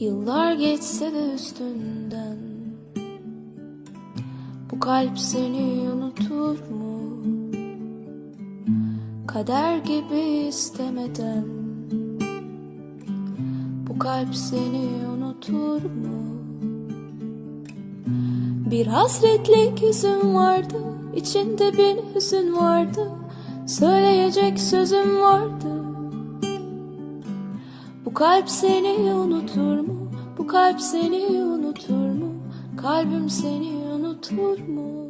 Yıllar geçse de üstünden Bu kalp seni unutur mu? Kader gibi istemeden Bu kalp seni unutur mu? Bir hasretlik yüzüm vardı içinde bir hüzün vardı Söyleyecek sözüm vardı bu kalp seni unutur mu? Bu kalp seni unutur mu? Kalbim seni unutur mu?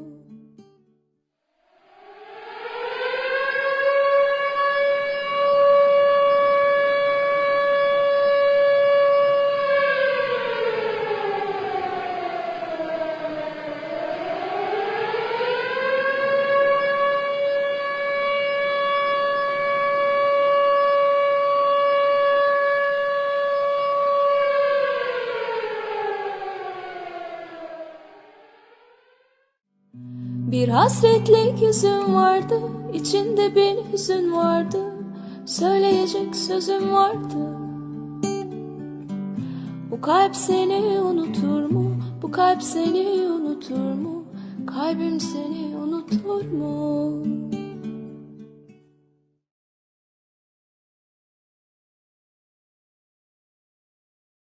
Bir hasretlik yüzüm vardı, içinde bir hüzün vardı. Söyleyecek sözüm vardı. Bu kalp seni unutur mu? Bu kalp seni unutur mu? Kalbim seni unutur mu?